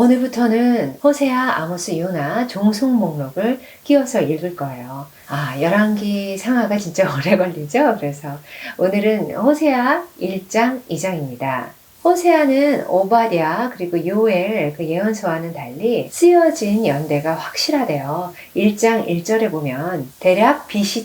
오늘부터는 호세아, 아모스, 요나 종속 목록을 끼워서 읽을 거예요. 아, 열왕기 상하가 진짜 오래 걸리죠? 그래서 오늘은 호세아 1장 2장입니다. 호세아는 오바댜 그리고 요엘 그 예언서와는 달리 쓰여진 연대가 확실하대요. 1장 1절에 보면 대략 BC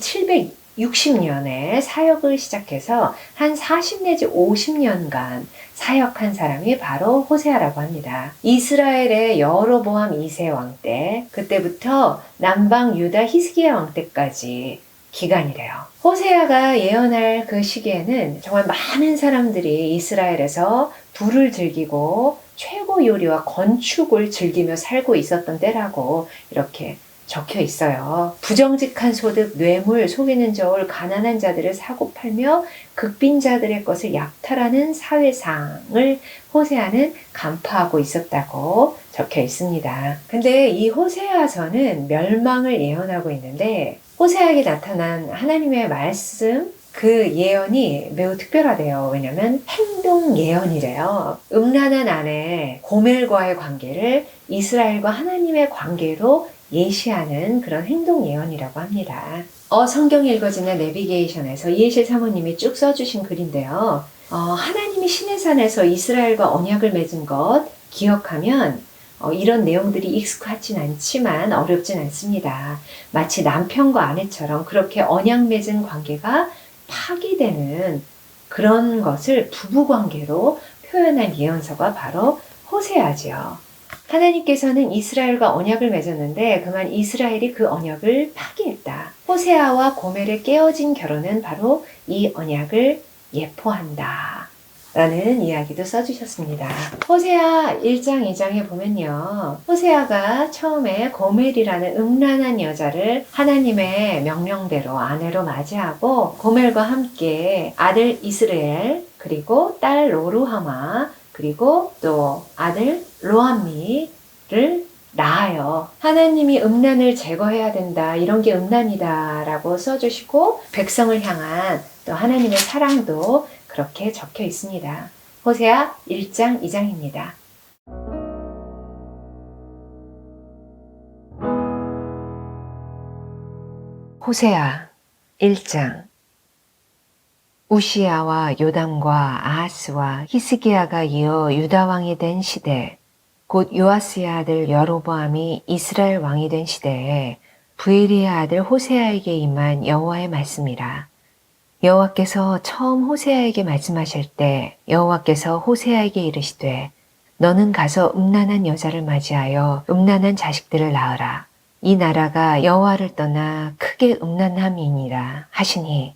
760년에 사역을 시작해서 한 40 내지 50년간 사역한 사람이 바로 호세아라고 합니다. 이스라엘의 여로보암 2세 왕 때, 그때부터 남방 유다 히스기야 왕 때까지 기간이래요. 호세아가 예언할 그 시기에는 정말 많은 사람들이 이스라엘에서 불을 즐기고 최고 요리와 건축을 즐기며 살고 있었던 때라고 이렇게 적혀 있어요. 부정직한 소득, 뇌물, 속이는 저울, 가난한 자들을 사고 팔며 극빈자들의 것을 약탈하는 사회상을 호세아는 간파하고 있었다고 적혀 있습니다. 근데 이 호세아서는 멸망을 예언하고 있는데 호세아에게 나타난 하나님의 말씀 그 예언이 매우 특별하대요. 왜냐면 행동 예언이래요. 음란한 아내 고멜과의 관계를 이스라엘과 하나님의 관계로 예시하는 그런 행동 예언이라고 합니다. 어, 성경 읽어지는 내비게이션에서 이해실 사모님이 쭉 써주신 글인데요. 어, 하나님이 신의 산에서 이스라엘과 언약을 맺은 것 기억하면 어, 이런 내용들이 익숙하진 않지만 어렵진 않습니다. 마치 남편과 아내처럼 그렇게 언약 맺은 관계가 파기되는 그런 것을 부부 관계로 표현한 예언서가 바로 호세아지요. 하나님께서는 이스라엘과 언약을 맺었는데 그만 이스라엘이 그 언약을 파기했다. 호세아와 고멜의 깨어진 결혼은 바로 이 언약을 예포한다. 라는 이야기도 써주셨습니다. 호세아 1장, 2장에 보면요. 호세아가 처음에 고멜이라는 음란한 여자를 하나님의 명령대로 아내로 맞이하고 고멜과 함께 아들 이스라엘 그리고 딸 로루하마 그리고 또 아들 로암미를 낳아요. 하나님이 음란을 제거해야 된다. 이런 게 음란이다. 라고 써주시고, 백성을 향한 또 하나님의 사랑도 그렇게 적혀 있습니다. 호세아 1장, 2장입니다. 호세아 1장 우시아와 요담과 아하스와 히스기야가 이어 유다 왕이 된 시대 곧 요아스의 아들 여로보암이 이스라엘 왕이 된 시대에 부에리의 아들 호세아에게 임한 여호와의 말씀이라. 여호와께서 처음 호세아에게 말씀하실 때 여호와께서 호세아에게 이르시되 너는 가서 음란한 여자를 맞이하여 음란한 자식들을 낳으라. 이 나라가 여호와를 떠나 크게 음란함이니라 하시니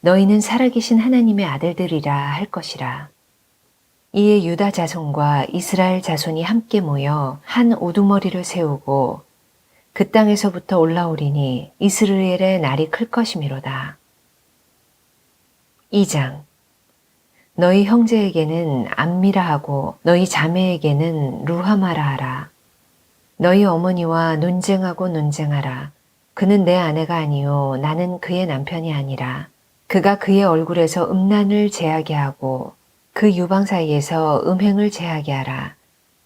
너희는 살아계신 하나님의 아들들이라 할 것이라. 이에 유다 자손과 이스라엘 자손이 함께 모여 한 우두머리를 세우고 그 땅에서부터 올라오리니 이스라엘의 날이 클 것이미로다. 2장 너희 형제에게는 암미라 하고 너희 자매에게는 루하마라 하라. 너희 어머니와 논쟁하고 논쟁하라. 그는 내 아내가 아니요 나는 그의 남편이 아니라 그가 그의 얼굴에서 음란을 제하게 하고 그 유방 사이에서 음행을 제하게 하라.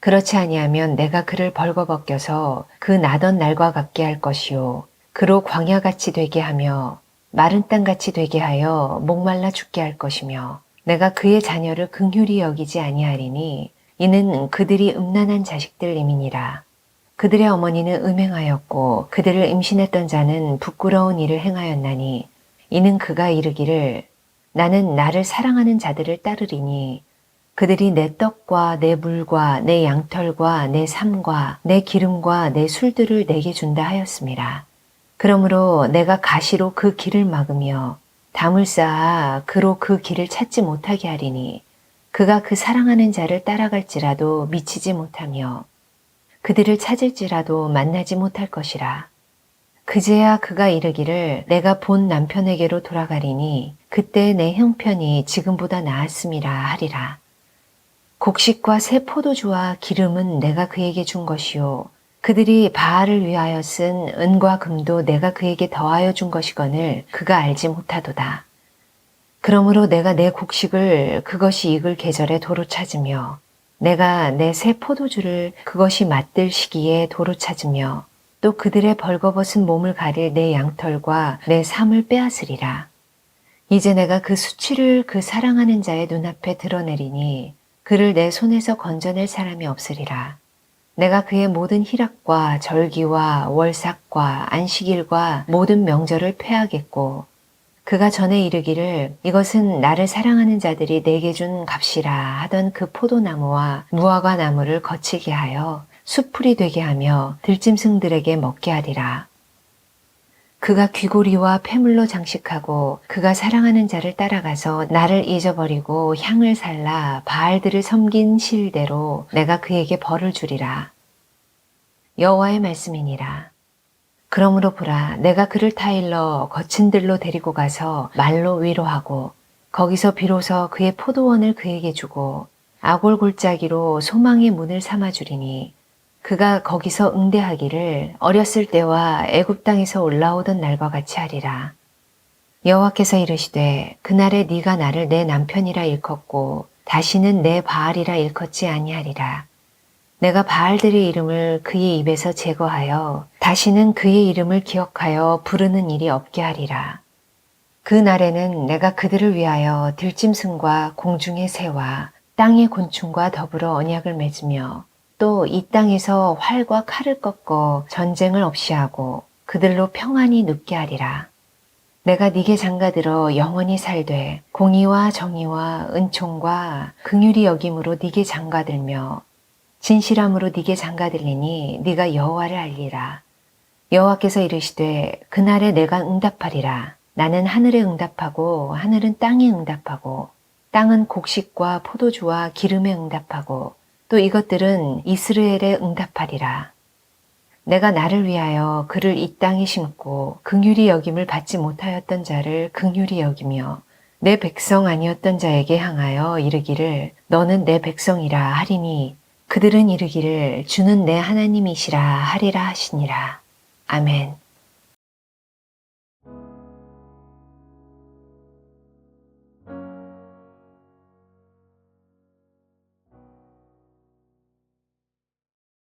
그렇지 아니하면 내가 그를 벌거벗겨서 그 나던 날과 같게 할 것이요. 그로 광야같이 되게 하며 마른 땅같이 되게 하여 목말라 죽게 할 것이며 내가 그의 자녀를 긍휼히 여기지 아니하리니 이는 그들이 음란한 자식들임이니라. 그들의 어머니는 음행하였고 그들을 임신했던 자는 부끄러운 일을 행하였나니 이는 그가 이르기를 나는 나를 사랑하는 자들을 따르리니 그들이 내 떡과 내 물과 내 양털과 내 삶과 내 기름과 내 술들을 내게 준다 하였습니다. 그러므로 내가 가시로 그 길을 막으며 담을 쌓아 그로 그 길을 찾지 못하게 하리니 그가 그 사랑하는 자를 따라갈지라도 미치지 못하며 그들을 찾을지라도 만나지 못할 것이라. 그제야 그가 이르기를 내가 본 남편에게로 돌아가리니 그때 내 형편이 지금보다 나았음이라 하리라. 곡식과 새 포도주와 기름은 내가 그에게 준 것이요. 그들이 바알을 위하여 쓴 은과 금도 내가 그에게 더하여 준 것이거늘 그가 알지 못하도다. 그러므로 내가 내 곡식을 그것이 익을 계절에 도로 찾으며 내가 내 새 포도주를 그것이 맞들 시기에 도로 찾으며 또 그들의 벌거벗은 몸을 가릴 내 양털과 내 삶을 빼앗으리라. 이제 내가 그 수치를 그 사랑하는 자의 눈앞에 드러내리니 그를 내 손에서 건져낼 사람이 없으리라. 내가 그의 모든 희락과 절기와 월삭과 안식일과 모든 명절을 폐하겠고 그가 전에 이르기를 이것은 나를 사랑하는 자들이 내게 준 값이라 하던 그 포도나무와 무화과 나무를 거치게 하여 수풀이 되게 하며 들짐승들에게 먹게 하리라. 그가 귀고리와 폐물로 장식하고 그가 사랑하는 자를 따라가서 나를 잊어버리고 향을 살라 바알들을 섬긴 실대로 내가 그에게 벌을 주리라. 여호와의 말씀이니라. 그러므로 보라 내가 그를 타일러 거친 들로 데리고 가서 말로 위로하고 거기서 비로소 그의 포도원을 그에게 주고 아골 골짜기로 소망의 문을 삼아 주리니 그가 거기서 응대하기를 어렸을 때와 애굽 땅에서 올라오던 날과 같이 하리라. 여호와께서 이르시되 그날에 네가 나를 내 남편이라 일컫고 다시는 내 바알이라 일컫지 아니하리라. 내가 바알들의 이름을 그의 입에서 제거하여 다시는 그의 이름을 기억하여 부르는 일이 없게 하리라. 그 날에는 내가 그들을 위하여 들짐승과 공중의 새와 땅의 곤충과 더불어 언약을 맺으며 또 이 땅에서 활과 칼을 꺾어 전쟁을 없이 하고 그들로 평안히 눕게 하리라. 내가 네게 장가들어 영원히 살되 공의와 정의와 은총과 긍휼이 여김으로 네게 장가들며 진실함으로 네게 장가들리니 네가 여호와를 알리라. 여호와께서 이르시되 그날에 내가 응답하리라. 나는 하늘에 응답하고 하늘은 땅에 응답하고 땅은 곡식과 포도주와 기름에 응답하고 또 이것들은 이스라엘에 응답하리라. 내가 나를 위하여 그를 이 땅에 심고 긍휼히 여김을 받지 못하였던 자를 긍휼히 여기며 내 백성 아니었던 자에게 향하여 이르기를 너는 내 백성이라 하리니 그들은 이르기를 주는 내 하나님이시라 하리라 하시니라. 아멘.